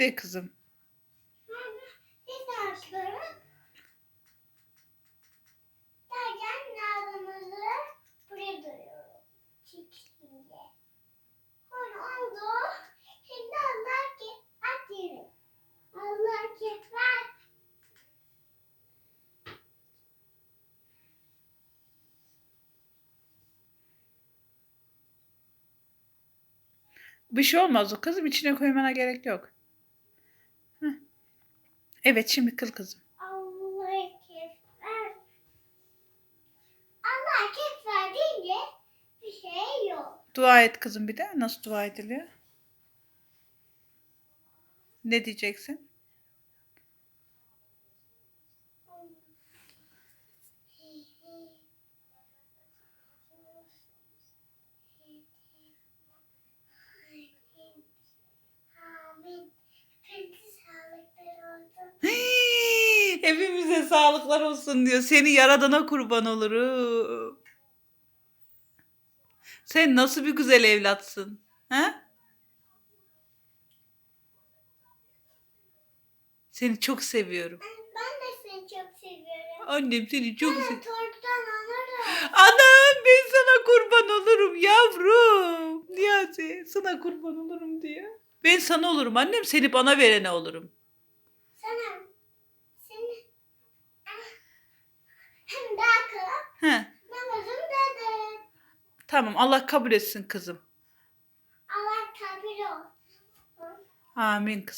De kızım. Bir şey olmaz o kızım. içine koymana gerek yok. Evet şimdi kıl kızım. Allah kefer. Allah kefer deyince bir şey yok. Dua et kızım bir de. Nasıl dua ediliyor? Ne diyeceksin? Amin. Peki sağlıklar olsun. Hepimize sağlıklar olsun diyor. Seni yaradana kurban olurum. Sen nasıl bir güzel evlatsın. Ha? Seni çok seviyorum. Ben de seni çok seviyorum. Annem seni çok seviyorum. torttan alırım. Anam ben sana kurban olurum yavrum. Niyazi sana kurban olurum diyor. Ben sana olurum annem seni bana verene olurum. Sana. Seni. Ah. Hem daha kıl. He. Namazım dedi. Tamam Allah kabul etsin kızım. Allah kabul olsun. Amin kızım.